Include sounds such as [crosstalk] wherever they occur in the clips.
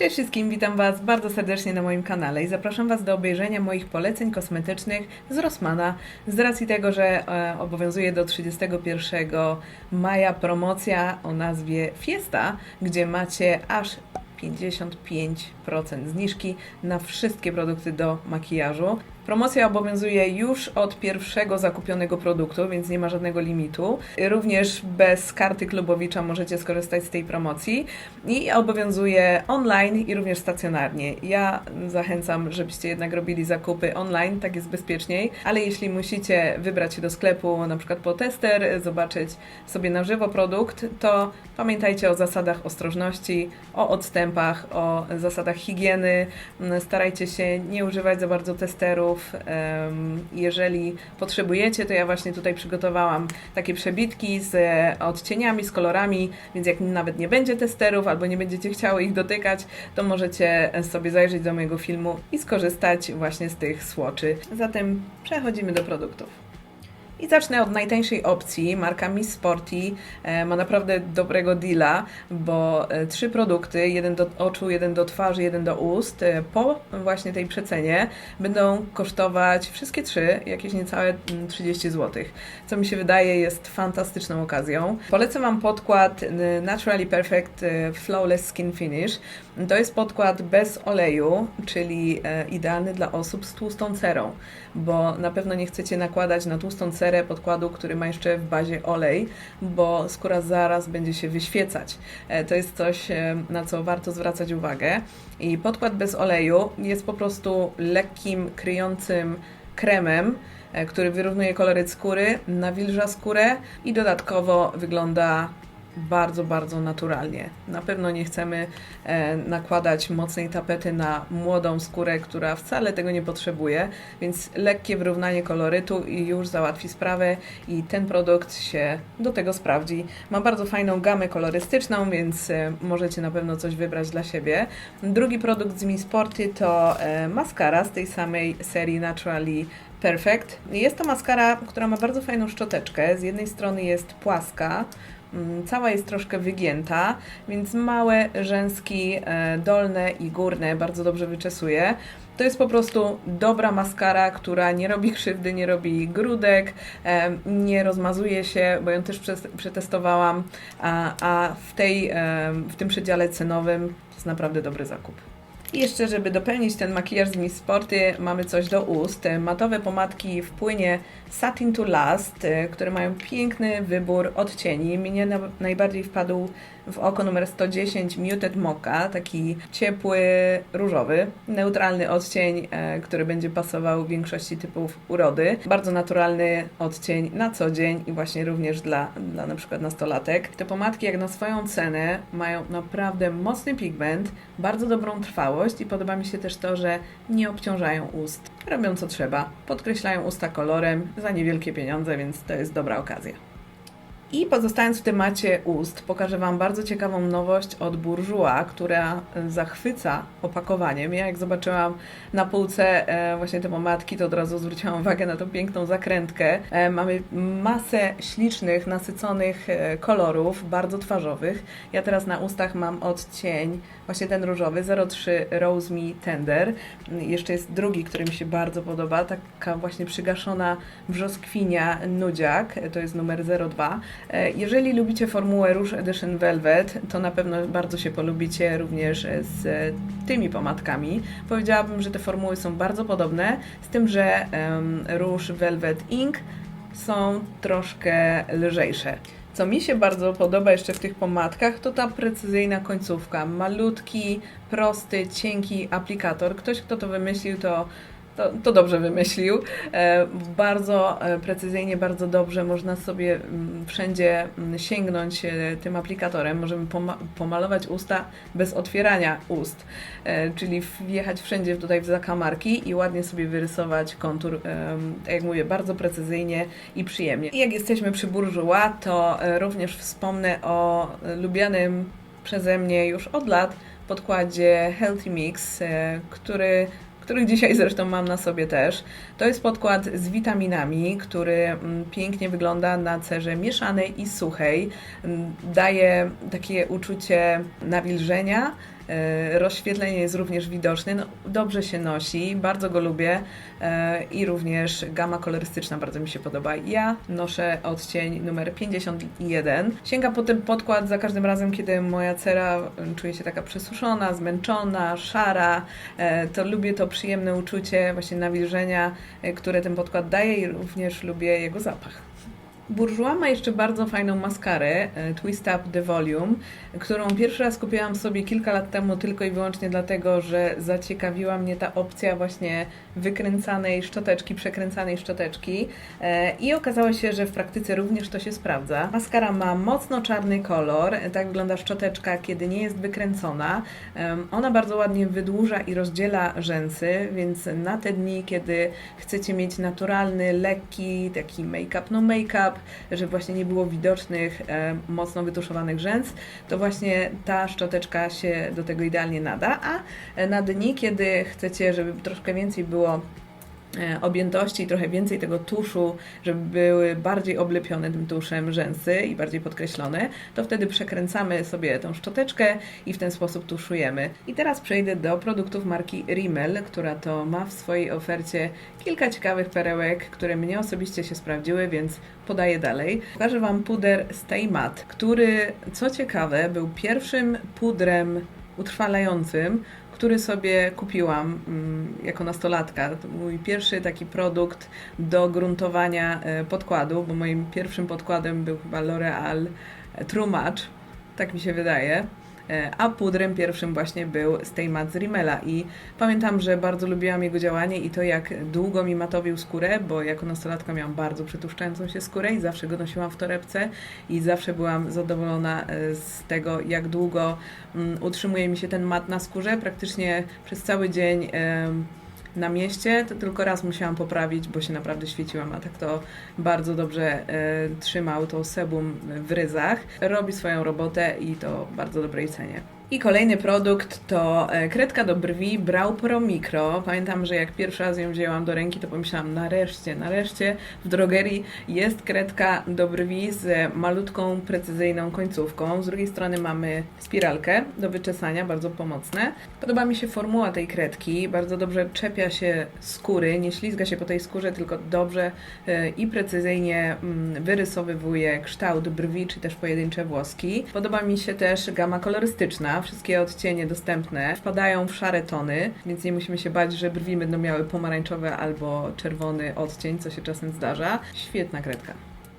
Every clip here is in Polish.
Cześć wszystkim, witam Was bardzo serdecznie na moim kanale i zapraszam Was do obejrzenia moich poleceń kosmetycznych z Rossmana. Z racji tego, że e, obowiązuje do 31 maja promocja o nazwie Fiesta, gdzie macie aż 55% zniżki na wszystkie produkty do makijażu. Promocja obowiązuje już od pierwszego zakupionego produktu, więc nie ma żadnego limitu. Również bez karty klubowicza możecie skorzystać z tej promocji i obowiązuje online i również stacjonarnie. Ja zachęcam, żebyście jednak robili zakupy online, tak jest bezpieczniej, ale jeśli musicie wybrać się do sklepu na przykład po tester, zobaczyć sobie na żywo produkt, to pamiętajcie o zasadach ostrożności, o odstępach, o zasadach higieny. Starajcie się nie używać za bardzo testerów. Em, Jeżeli potrzebujecie, to ja właśnie tutaj przygotowałam takie przebitki z e, odcieniami, z kolorami, więc jak nawet nie będzie testerów albo nie będziecie chciały ich dotykać, to możecie sobie zajrzeć do mojego filmu i skorzystać właśnie z tych słoczy. Zatem przechodzimy do produktów. I zacznę od najtańszej opcji. Marka Miss Sporty e, ma naprawdę dobrego deala, bo e, trzy produkty, jeden do oczu, jeden do twarzy, jeden do ust, e, po właśnie tej przecenie będą kosztować wszystkie trzy jakieś niecałe mm, 30 zł, co mi się wydaje jest fantastyczną okazją. Polecam Wam podkład Naturally Perfect Flawless Skin Finish. To jest podkład bez oleju, czyli idealny dla osób z tłustą cerą, bo na pewno nie chcecie nakładać na tłustą cerę podkładu, który ma jeszcze w bazie olej, bo skóra zaraz będzie się wyświecać. E, To jest coś, e, na co warto zwracać uwagę. I podkład bez oleju jest po prostu lekkim, kryjącym kremem, e, który wyrównuje koloryt skóry, nawilża skórę i dodatkowo wygląda bardzo, bardzo naturalnie. Na pewno nie chcemy e, nakładać mocnej tapety na młodą skórę, która wcale tego nie potrzebuje, więc lekkie wyrównanie kolorytu i już załatwi sprawę i ten produkt się do tego sprawdzi. Ma bardzo fajną gamę kolorystyczną, więc e, możecie na pewno coś wybrać dla siebie. Drugi produkt z Mi Sporty to e, maskara z tej samej serii Naturally Perfect. Jest to maskara, która ma bardzo fajną szczoteczkę. Z jednej strony jest płaska, Cała jest troszkę wygięta, więc małe rzęski e, dolne i górne bardzo dobrze wyczesuje. To jest po prostu dobra maskara, która nie robi krzywdy, nie robi grudek, e, nie rozmazuje się, bo ją też przetestowałam, a, w, tej, e, w tym przedziale cenowym jest naprawdę dobry zakup. I jeszcze, żeby dopełnić ten makijaż z Miss Sporty, mamy coś do ust. Matowe pomadki w płynie Satin to Last, e, które mają piękny wybór odcieni. Mnie na, najbardziej wpadł w oko numer 110 Muted Mocha, taki ciepły, różowy, neutralny odcień, e, który będzie pasował większości typów urody. Bardzo naturalny odcień na co dzień i właśnie również dla, dla na przykład nastolatek. Te pomadki jak na swoją cenę mają naprawdę mocny pigment, bardzo dobrą trwałość i podoba mi się też to, że nie obciążają ust. Robią co trzeba, podkreślają usta kolorem za niewielkie pieniądze, więc to jest dobra okazja. I pozostając w temacie ust, pokażę Wam bardzo ciekawą nowość od Bourjois, która zachwyca opakowaniem. Ja jak zobaczyłam na półce e, właśnie te pomadki, to od razu zwróciłam uwagę na tą piękną zakrętkę. E, mamy masę ślicznych, nasyconych e, kolorów, bardzo twarzowych. Ja teraz na ustach mam odcień, właśnie ten różowy, 03 Rose Me Tender. Jeszcze jest drugi, który mi się bardzo podoba, taka właśnie przygaszona brzoskwinia nudziak, to jest numer 02. E, Jeżeli lubicie formułę Rouge Edition Velvet, to na pewno bardzo się polubicie również z e, tymi pomadkami. Powiedziałabym, że te formuły są bardzo podobne, z tym, że Rouge Velvet Ink są troszkę lżejsze. Co mi się bardzo podoba jeszcze w tych pomadkach, to ta precyzyjna końcówka. Malutki, prosty, cienki aplikator. Ktoś, kto to wymyślił, to to, to dobrze wymyślił. E, bardzo e, precyzyjnie, bardzo dobrze można sobie mm, wszędzie mm, sięgnąć e, tym aplikatorem. Możemy poma- pomalować usta bez otwierania ust, czyli wjechać wszędzie tutaj w zakamarki i ładnie sobie wyrysować kontur, tak jak mówię, bardzo precyzyjnie i przyjemnie. I jak jesteśmy przy Bourjois, to również wspomnę o lubianym przeze mnie już od lat podkładzie Healthy Mix, który których dzisiaj zresztą mam na sobie też. To jest podkład z witaminami, który mm, pięknie wygląda na cerze mieszanej i suchej. Mm, Daje takie uczucie nawilżenia, Rozświetlenie jest również widoczne, no, dobrze się nosi, bardzo go lubię e, i również gama kolorystyczna bardzo mi się podoba. Ja noszę odcień numer 51. Sięgam po ten podkład za każdym razem, kiedy moja cera mm, czuje się taka przesuszona, zmęczona, szara, e, to lubię to przyjemne uczucie właśnie nawilżenia, e, które ten podkład daje i również lubię jego zapach. Bourjois ma jeszcze bardzo fajną maskarę e, Twist Up The Volume, którą pierwszy raz kupiłam sobie kilka lat temu tylko i wyłącznie dlatego, że zaciekawiła mnie ta opcja właśnie wykręcanej szczoteczki, przekręcanej szczoteczki e, i okazało się, że w praktyce również to się sprawdza. Maskara ma mocno czarny kolor, tak wygląda szczoteczka, kiedy nie jest wykręcona. Ona bardzo ładnie wydłuża i rozdziela rzęsy, więc na te dni, kiedy chcecie mieć naturalny, lekki, taki make-up, no make-up, żeby właśnie nie było widocznych, e, mocno wytuszowanych rzęs, to właśnie ta szczoteczka się do tego idealnie nada, a e, na dni, kiedy chcecie, żeby troszkę więcej było objętości i trochę więcej tego tuszu, żeby były bardziej oblepione tym tuszem rzęsy i bardziej podkreślone, to wtedy przekręcamy sobie tą szczoteczkę i w ten sposób tuszujemy. I teraz przejdę do produktów marki Rimmel, która to ma w swojej ofercie kilka ciekawych perełek, które mnie osobiście się sprawdziły, więc podaję dalej. Pokażę Wam puder Stay Matte, który co ciekawe był pierwszym pudrem utrwalającym, który sobie kupiłam mm, jako nastolatka. To mój pierwszy taki produkt do gruntowania e, podkładu, bo moim pierwszym podkładem był chyba L'Oreal e, True Match, tak mi się wydaje. A pudrem pierwszym właśnie był Stay Matte z Rimmela i pamiętam, że bardzo lubiłam jego działanie i to jak długo mi matowił skórę, bo jako nastolatka miałam bardzo przytłuszczającą się skórę i zawsze go nosiłam w torebce i zawsze byłam zadowolona e, z tego, jak długo mm, utrzymuje mi się ten mat na skórze. Praktycznie przez cały dzień na mieście, to tylko raz musiałam poprawić, bo się naprawdę świeciłam, a tak to bardzo dobrze e, trzymał to sebum w ryzach. Robi swoją robotę i to bardzo dobrej cenie. I kolejny produkt to e, kredka do brwi Brow Pro Micro. Pamiętam, że jak pierwszy raz ją wzięłam do ręki, to pomyślałam, nareszcie, nareszcie w drogerii jest kredka do brwi z malutką, precyzyjną końcówką. Z drugiej strony mamy spiralkę do wyczesania, bardzo pomocne. Podoba mi się formuła tej kredki, bardzo dobrze czepia się skóry, nie ślizga się po tej skórze, tylko dobrze e, i precyzyjnie mm, wyrysowywuje kształt brwi, czy też pojedyncze włoski. Podoba mi się też gama kolorystyczna, wszystkie odcienie dostępne wpadają w szare tony, więc nie musimy się bać, że brwi będą miały pomarańczowy albo czerwony odcień, co się czasem zdarza. Świetna kredka.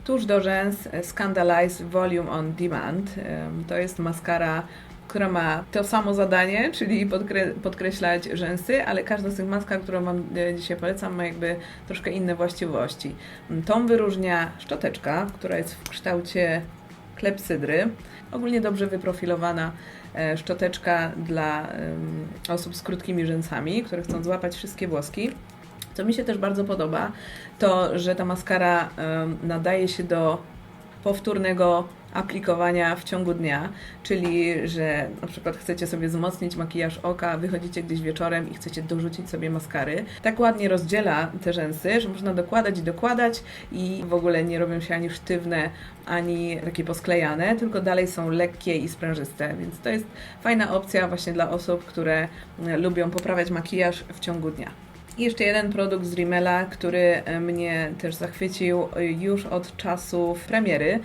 Tuż do rzęs e, Scandalize Volume on Demand. Em, To jest maskara, która ma to samo zadanie, czyli podkre podkreślać rzęsy, ale każda z tych maskar, którą Wam e, dzisiaj polecam, ma jakby troszkę inne właściwości. Mm, Tą wyróżnia szczoteczka, która jest w kształcie klepsydry. Ogólnie dobrze wyprofilowana szczoteczka dla osób z krótkimi rzęsami, które chcą złapać wszystkie włoski. Co mi się też bardzo podoba, to że ta maskara nadaje się do powtórnego aplikowania w ciągu dnia, czyli że na przykład chcecie sobie wzmocnić makijaż oka, wychodzicie gdzieś wieczorem i chcecie dorzucić sobie maskary. Tak ładnie rozdziela te rzęsy, że można dokładać i dokładać i w ogóle nie robią się ani sztywne, ani takie posklejane, tylko dalej są lekkie i sprężyste, więc to jest fajna opcja właśnie dla osób, które lubią poprawiać makijaż w ciągu dnia. I jeszcze jeden produkt z Rimmela, który e, mnie też zachwycił e, już od czasów premiery.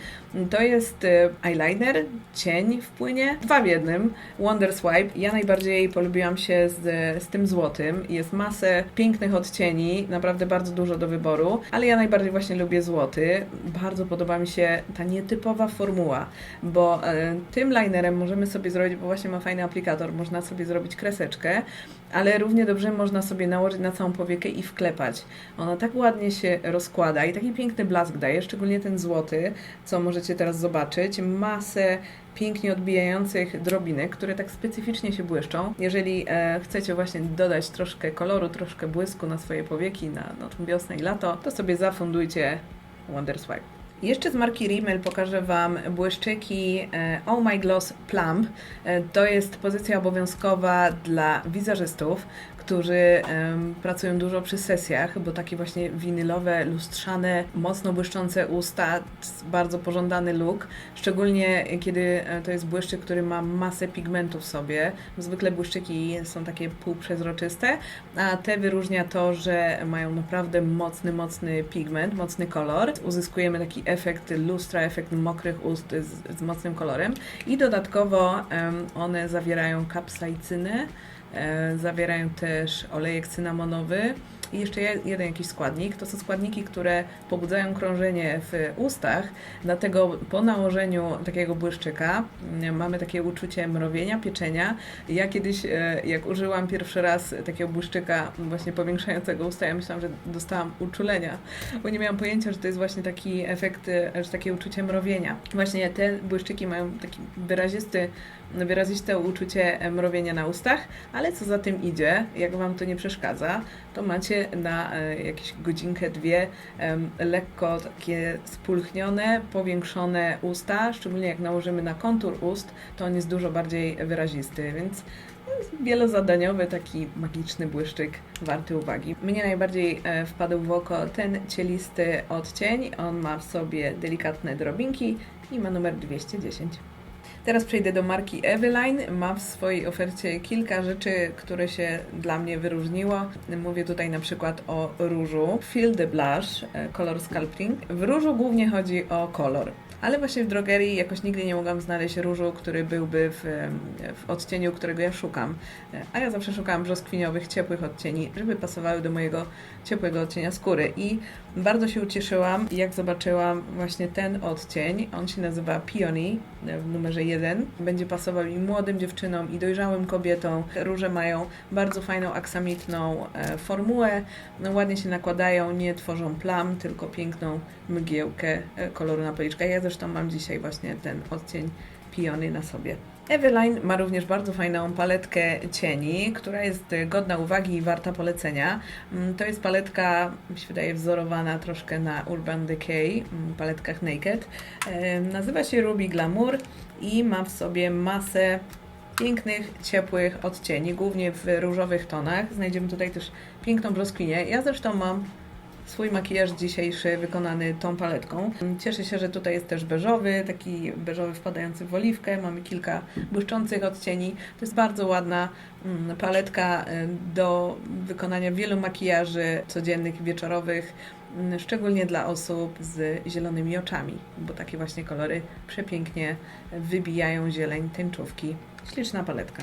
To jest e, eyeliner, cień w płynie, dwa w jednym, Wonder Swipe. Ja najbardziej polubiłam się z, z tym złotym. Jest masę pięknych odcieni, naprawdę bardzo dużo do wyboru, ale ja najbardziej właśnie lubię złoty. Bardzo podoba mi się ta nietypowa formuła, bo tym linerem możemy sobie zrobić, bo właśnie ma fajny aplikator, można sobie zrobić kreseczkę, ale równie dobrze można sobie nałożyć na całą powiekę i wklepać. Ona tak ładnie się rozkłada i taki piękny blask daje, szczególnie ten złoty, co możecie teraz zobaczyć. Masę pięknie odbijających drobinek, które tak specyficznie się błyszczą. Jeżeli e, chcecie właśnie dodać troszkę koloru, troszkę błysku na swoje powieki na, na wiosnę i lato, to sobie zafundujcie Wonder Swipe. Jeszcze z marki Rimmel pokażę Wam błyszczyki e, Oh My Gloss Plump. E, To jest pozycja obowiązkowa dla wizerzystów, którzy em, pracują dużo przy sesjach, bo takie właśnie winylowe, lustrzane, mocno błyszczące usta, bardzo pożądany look, szczególnie kiedy e, to jest błyszczyk, który ma masę pigmentu w sobie. Zwykle błyszczyki są takie półprzezroczyste, a te wyróżnia to, że mają naprawdę mocny, mocny pigment, mocny kolor. Uzyskujemy taki efekt lustra, efekt mokrych ust z, z mocnym kolorem i dodatkowo em, one zawierają kapsaicynę, e, zawierają też olejek cynamonowy i jeszcze je- jeden jakiś składnik. To są składniki, które pobudzają krążenie w ustach, dlatego po nałożeniu takiego błyszczyka mm, mamy takie uczucie mrowienia, pieczenia. Ja kiedyś, e, jak użyłam pierwszy raz takiego błyszczyka właśnie powiększającego usta, ja myślałam, że dostałam uczulenia, bo nie miałam pojęcia, że to jest właśnie taki efekt, e, że takie uczucie mrowienia. Właśnie te błyszczyki mają taki wyrazisty, wyraziste uczucie mrowienia na ustach, ale co za tym idzie, jak Wam to nie przeszkadza, to macie na e, jakieś godzinkę, dwie lekko takie spulchnione, powiększone usta, szczególnie jak nałożymy na kontur ust, to on jest dużo bardziej wyrazisty, więc wielozadaniowy, taki magiczny błyszczyk warty uwagi. Mnie najbardziej e, wpadł w oko ten cielisty odcień. On ma w sobie delikatne drobinki i ma numer 210. Teraz przejdę do marki Eveline. Ma w swojej ofercie kilka rzeczy, które się dla mnie wyróżniło. Mówię tutaj na przykład o różu. Feel the Blush, e, kolor Sculpting. W różu głównie chodzi o kolor. Ale właśnie w drogerii jakoś nigdy nie mogłam znaleźć różu, który byłby w, em, w odcieniu, którego ja szukam. E, A ja zawsze szukałam brzoskwiniowych, ciepłych odcieni, żeby pasowały do mojego ciepłego odcienia skóry. I bardzo się ucieszyłam, jak zobaczyłam właśnie ten odcień. On się nazywa Peony e, w numerze 1. Będzie pasował i młodym dziewczynom, i dojrzałym kobietom. Róże mają bardzo fajną aksamitną e, formułę. No, ładnie się nakładają, nie tworzą plam, tylko piękną mgiełkę e, koloru na policzkach. Ja zresztą mam dzisiaj właśnie ten odcień Peony na sobie. Eveline ma również bardzo fajną paletkę cieni, która jest e, godna uwagi i warta polecenia. Mm, To jest paletka, mi się wydaje, wzorowana troszkę na Urban Decay, mm, paletkach Naked. Nazywa się Ruby Glamour i ma w sobie masę pięknych, ciepłych odcieni, głównie w różowych tonach. Znajdziemy tutaj też piękną brzoskwinię. Ja zresztą mam swój makijaż dzisiejszy wykonany tą paletką. Cieszę się, że tutaj jest też beżowy, taki beżowy wpadający w oliwkę. Mamy kilka błyszczących odcieni. To jest bardzo ładna mm, paletka y, do wykonania wielu makijaży codziennych, wieczorowych, mm, szczególnie dla osób z zielonymi oczami, bo takie właśnie kolory przepięknie wybijają zieleń tęczówki. Śliczna paletka.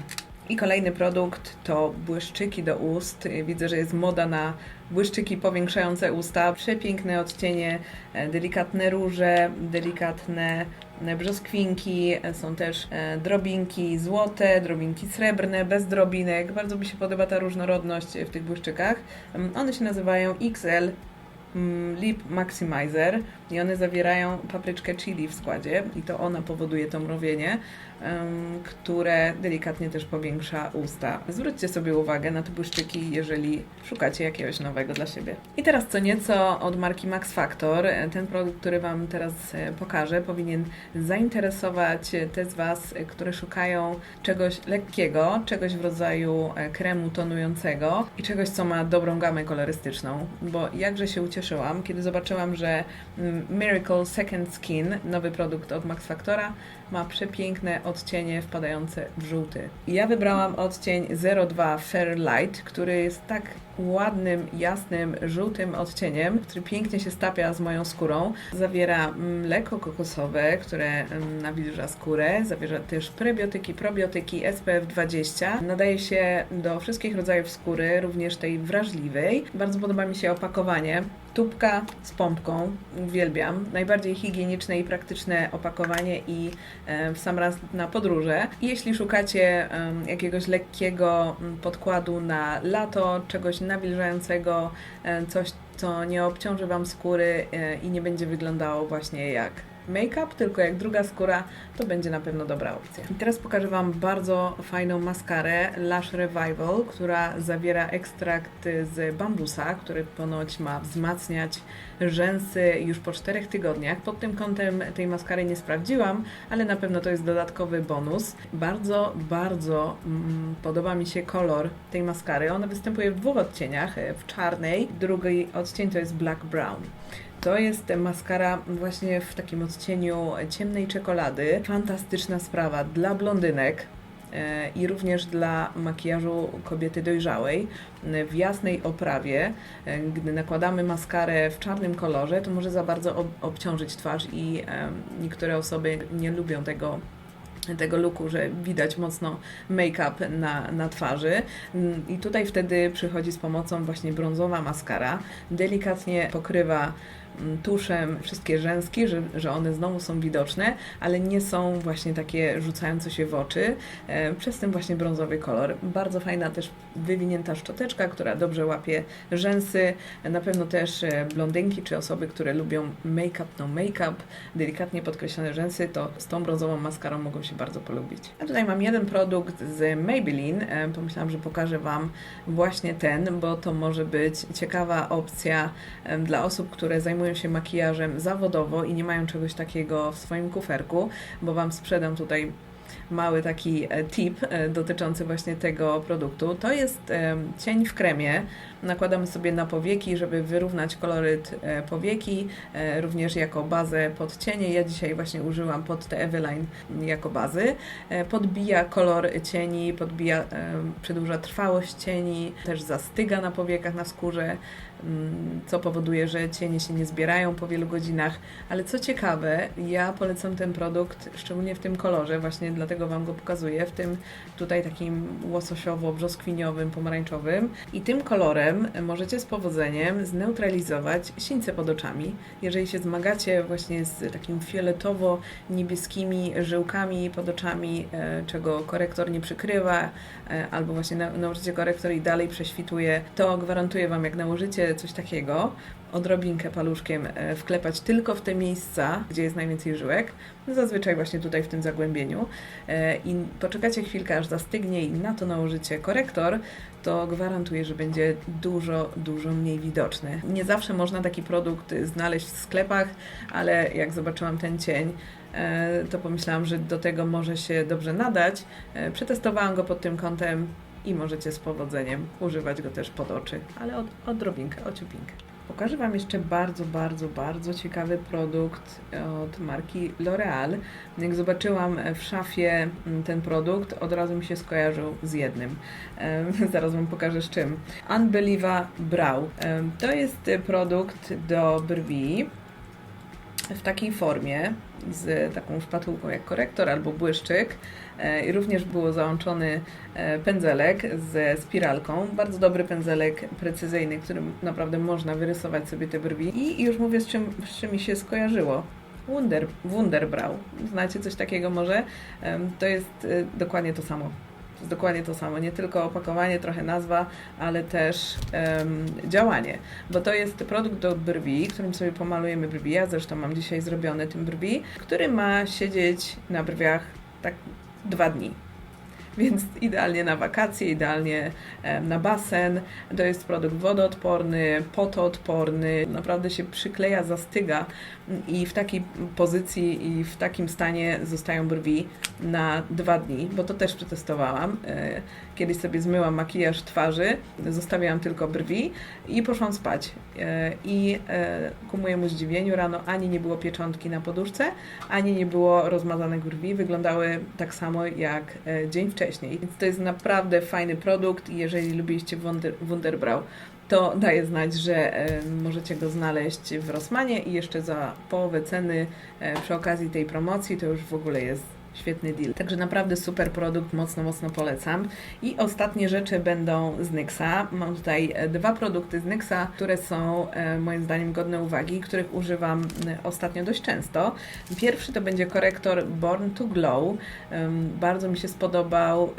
I kolejny produkt to błyszczyki do ust. Widzę, że jest moda na błyszczyki powiększające usta. Przepiękne odcienie, e, delikatne róże, delikatne e, brzoskwinki, są też e, drobinki złote, drobinki srebrne, bez drobinek. Bardzo mi się podoba ta różnorodność w tych błyszczykach. One się nazywają XL Lip Maximizer i one zawierają papryczkę chili w składzie i to ona powoduje to mrowienie, które delikatnie też powiększa usta. Zwróćcie sobie uwagę na te błyszczyki, jeżeli szukacie jakiegoś nowego dla siebie. I teraz co nieco od marki Max Factor. Ten produkt, który Wam teraz e, pokażę, powinien zainteresować te z Was, e, które szukają czegoś lekkiego, czegoś w rodzaju e, kremu tonującego i czegoś, co ma dobrą gamę kolorystyczną, bo jakże się ucieszyłam, kiedy zobaczyłam, że mm, Miracle Second Skin, nowy produkt od Max Factora, ma przepiękne odcienie wpadające w żółty. Ja wybrałam odcień 02 Fair Light, który jest tak ładnym, jasnym, żółtym odcieniem, który pięknie się stapia z moją skórą. Zawiera mleko kokosowe, które mm, nawilża skórę, zawiera też prebiotyki, probiotyki SPF 20. Nadaje się do wszystkich rodzajów skóry, również tej wrażliwej. Bardzo podoba mi się opakowanie. Tubka z pompką, uwielbiam. Najbardziej higieniczne i praktyczne opakowanie i w sam raz na podróże. Jeśli szukacie jakiegoś lekkiego podkładu na lato, czegoś nawilżającego, e, coś, co nie obciąży Wam skóry e, i nie będzie wyglądało właśnie jak make-up, tylko jak druga skóra, to będzie na pewno dobra opcja. I teraz pokażę Wam bardzo fajną maskarę Lash Revival, która zawiera ekstrakt z bambusa, który ponoć ma wzmacniać rzęsy już po czterech tygodniach. Pod tym kątem tej maskary nie sprawdziłam, ale na pewno to jest dodatkowy bonus. Bardzo, bardzo mm, podoba mi się kolor tej maskary. Ona występuje w dwóch odcieniach, w czarnej, drugi odcień to jest black brown. To jest maskara właśnie w takim odcieniu ciemnej czekolady. Fantastyczna sprawa dla blondynek e, i również dla makijażu kobiety dojrzałej w jasnej oprawie. E, Gdy nakładamy maskarę w czarnym kolorze, to może za bardzo ob- obciążyć twarz i niektóre osoby nie lubią tego tego looku, że widać mocno make-up na, na twarzy. Mm, I tutaj wtedy przychodzi z pomocą właśnie brązowa maskara. Delikatnie pokrywa tuszem wszystkie rzęski, że, że one znowu są widoczne, ale nie są właśnie takie rzucające się w oczy e, przez ten właśnie brązowy kolor. Bardzo fajna też wywinięta szczoteczka, która dobrze łapie rzęsy. Na pewno też e, blondynki czy osoby, które lubią make-up, no make-up, delikatnie podkreślone rzęsy, to z tą brązową maskarą mogą się bardzo polubić. A tutaj mam jeden produkt z Maybelline. E, Pomyślałam, że pokażę Wam właśnie ten, bo to może być ciekawa opcja dla osób, które zajmują się makijażem zawodowo i nie mają czegoś takiego w swoim kuferku, bo Wam sprzedam tutaj mały taki e, tip e, dotyczący właśnie tego produktu. To jest e, cień w kremie. Nakładamy sobie na powieki, żeby wyrównać koloryt powieki, również jako bazę pod cienie. Ja dzisiaj właśnie użyłam pod te Eveline jako bazy. Podbija kolor cieni, podbija, przedłuża trwałość cieni, też zastyga na powiekach, na skórze, co powoduje, że cienie się nie zbierają po wielu godzinach. Ale co ciekawe, ja polecam ten produkt, szczególnie w tym kolorze, właśnie dlatego Wam go pokazuję, w tym tutaj takim łososiowo-brzoskwiniowym, pomarańczowym. I tym kolorem możecie z powodzeniem zneutralizować sińce pod oczami. Jeżeli się zmagacie właśnie z takim fioletowo-niebieskimi żyłkami pod oczami, e, czego korektor nie przykrywa, e, albo właśnie na, nałożycie korektor i dalej prześwituje, to gwarantuję Wam, jak nałożycie coś takiego, odrobinkę paluszkiem e, wklepać tylko w te miejsca, gdzie jest najwięcej żyłek, zazwyczaj właśnie tutaj w tym zagłębieniu e, i poczekacie chwilkę, aż zastygnie i na to nałożycie korektor, to gwarantuję, że będzie dużo, dużo mniej widoczny. Nie zawsze można taki produkt znaleźć w sklepach, ale jak zobaczyłam ten cień, e, to pomyślałam, że do tego może się dobrze nadać. Przetestowałam go pod tym kątem i możecie z powodzeniem używać go też pod oczy, ale od, odrobinkę, ociupinkę. Pokażę Wam jeszcze bardzo, bardzo, bardzo ciekawy produkt od marki L'Oreal. Jak zobaczyłam w szafie ten produkt, od razu mi się skojarzył z jednym. Em, [laughs] Zaraz Wam pokażę z czym. Unbelieva Brow. To jest produkt do brwi w takiej formie, z taką szpatułką jak korektor albo błyszczyk. E, I również było załączony e, pędzelek ze spiralką. Bardzo dobry pędzelek precyzyjny, którym naprawdę można wyrysować sobie te brwi. I już mówię, z czym, z czym mi się skojarzyło. Wunder, Wunderbrow. Znacie coś takiego może? To jest e, dokładnie to samo. To jest dokładnie to samo. Nie tylko opakowanie, trochę nazwa, ale też em, działanie. Bo to jest produkt do brwi, którym sobie pomalujemy brwi. Ja zresztą mam dzisiaj zrobiony tym brwi, który ma siedzieć na brwiach tak dwa dni. Więc idealnie na wakacje, idealnie na basen. To jest produkt wodoodporny, potoodporny, naprawdę się przykleja, zastyga i w takiej pozycji i w takim stanie zostają brwi na dwa dni, bo to też przetestowałam. E, Kiedyś sobie zmyłam makijaż twarzy, zostawiałam tylko brwi i poszłam spać. E, I e, ku mojemu zdziwieniu rano ani nie było pieczątki na poduszce, ani nie było rozmazanych brwi. Wyglądały tak samo jak dzień wcześniej. Więc to jest naprawdę fajny produkt i jeżeli lubiliście Wunder, Wunderbrow, to daję znać, że e, możecie go znaleźć w Rossmanie i jeszcze za połowę ceny e, przy okazji tej promocji to już w ogóle jest świetny deal. Także naprawdę super produkt, mocno, mocno polecam. I ostatnie rzeczy będą z Nyxa. Mam tutaj e, dwa produkty z Nyxa, które są e, moim zdaniem godne uwagi, których używam e, ostatnio dość często. Pierwszy to będzie korektor Born to Glow. Bardzo mi się spodobał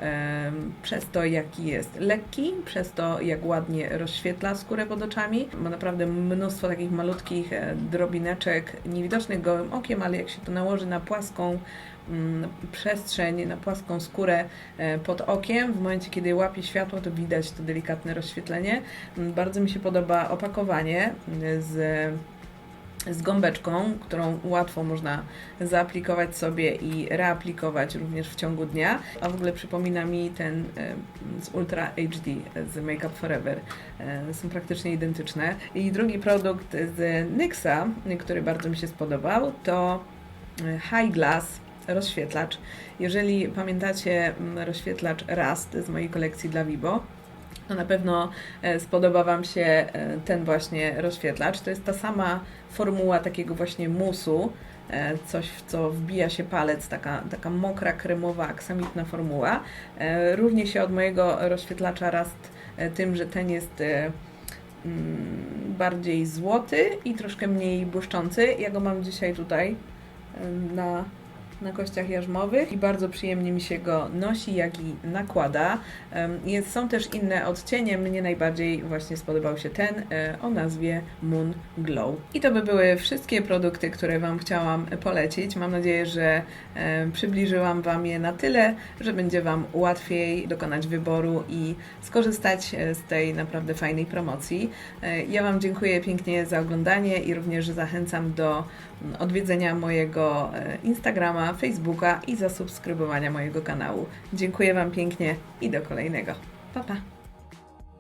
przez to, jaki jest lekki, przez to, jak ładnie rozświetla skórę pod oczami. Ma naprawdę mnóstwo takich malutkich drobineczek, niewidocznych gołym okiem, ale jak się to nałoży na płaską przestrzeń, na płaską skórę e, pod okiem, w momencie, kiedy łapie światło, to widać to delikatne rozświetlenie. Mm, Bardzo mi się podoba opakowanie mm, z z gąbeczką, którą łatwo można zaaplikować sobie i reaplikować również w ciągu dnia. A w ogóle przypomina mi ten e, z Ultra HD z Make Up Forever. E, Są praktycznie identyczne. I drugi produkt z NYXa, który bardzo mi się spodobał, to e, High Glass rozświetlacz. Jeżeli pamiętacie mm, rozświetlacz Rust z mojej kolekcji dla Vibo, to na pewno e, spodoba Wam się e, ten właśnie rozświetlacz. To jest ta sama formuła takiego właśnie musu, e, coś w co wbija się palec, taka, taka mokra, kremowa, aksamitna formuła. Różni się od mojego rozświetlacza Rust tym, że ten jest mm, bardziej złoty i troszkę mniej błyszczący. Ja go mam dzisiaj tutaj na, na kościach jarzmowych i bardzo przyjemnie mi się go nosi, jak i nakłada. Jest, są też inne odcienie, mnie najbardziej właśnie spodobał się ten e, o nazwie Moon Glow. I to by były wszystkie produkty, które Wam chciałam polecić. Mam nadzieję, że e, przybliżyłam Wam je na tyle, że będzie Wam łatwiej dokonać wyboru i skorzystać e, z tej naprawdę fajnej promocji. Ja Wam dziękuję pięknie za oglądanie i również zachęcam do odwiedzenia mojego e, Instagrama, Facebooka i zasubskrybowania mojego kanału. Dziękuję Wam pięknie i do kolejnego. Pa, pa!